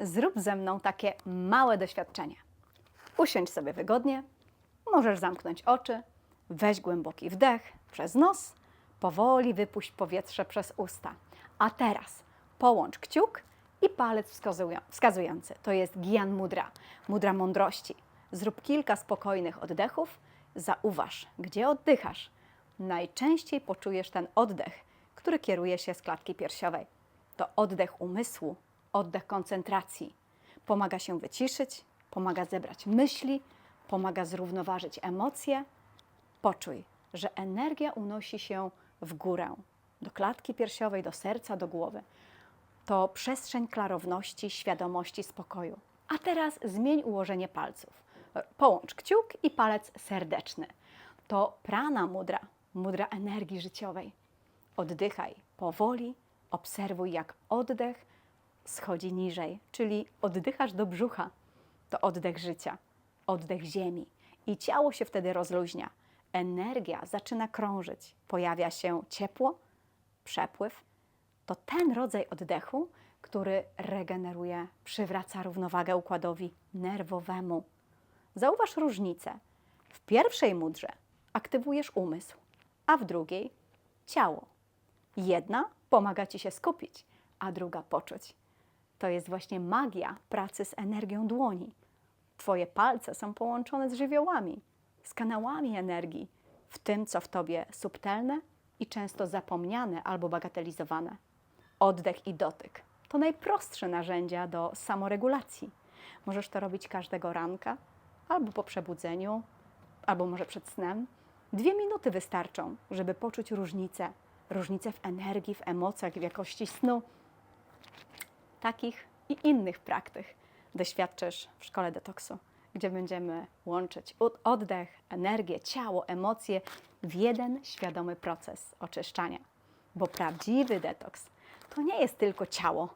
zrób ze mną takie małe doświadczenie. Usiądź sobie wygodnie, możesz zamknąć oczy, weź głęboki wdech przez nos, powoli wypuść powietrze przez usta. A teraz połącz kciuk i palec wskazują- wskazujący. To jest Gyan Mudra, mudra mądrości. Zrób kilka spokojnych oddechów, zauważ, gdzie oddychasz. Najczęściej poczujesz ten oddech, który kieruje się z klatki piersiowej. To oddech umysłu, oddech koncentracji. Pomaga się wyciszyć, pomaga zebrać myśli, pomaga zrównoważyć emocje. Poczuj, że energia unosi się w górę, do klatki piersiowej, do serca, do głowy. To przestrzeń klarowności, świadomości, spokoju. A teraz zmień ułożenie palców. Połącz kciuk i palec serdeczny. To prana mudra, mudra energii życiowej. Oddychaj powoli, obserwuj jak oddech schodzi niżej, czyli oddychasz do brzucha. To oddech życia, oddech ziemi i ciało się wtedy rozluźnia. Energia zaczyna krążyć, pojawia się ciepło, przepływ. To ten rodzaj oddechu, który regeneruje, przywraca równowagę układowi nerwowemu. Zauważ różnicę. W pierwszej mudrze aktywujesz umysł, a w drugiej ciało. Jedna pomaga ci się skupić, a druga poczuć. To jest właśnie magia pracy z energią dłoni. Twoje palce są połączone z żywiołami, z kanałami energii, w tym, co w tobie subtelne i często zapomniane albo bagatelizowane. Oddech i dotyk to najprostsze narzędzia do samoregulacji. Możesz to robić każdego ranka, albo po przebudzeniu, albo może przed snem. Dwie minuty wystarczą, żeby poczuć różnicę. Różnicę w energii, w emocjach, w jakości snu. Takich i innych praktyk doświadczysz w szkole detoksu, gdzie będziemy łączyć od- oddech, energię, ciało, emocje w jeden świadomy proces oczyszczania. Bo prawdziwy detoks to nie jest tylko ciało,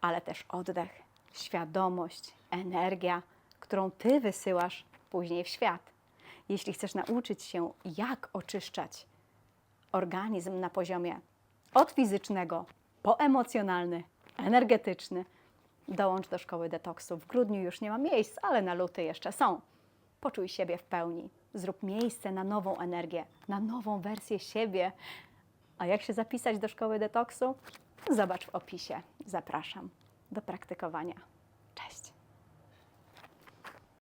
ale też oddech, świadomość, energia, którą ty wysyłasz później w świat. Jeśli chcesz nauczyć się, jak oczyszczać organizm na poziomie od fizycznego po emocjonalny, energetyczny. Dołącz do szkoły detoksu. W grudniu już nie ma miejsc, ale na luty jeszcze są. Poczuj siebie w pełni. Zrób miejsce na nową energię, na nową wersję siebie. A jak się zapisać do szkoły detoksu? Zobacz w opisie. Zapraszam do praktykowania. Cześć.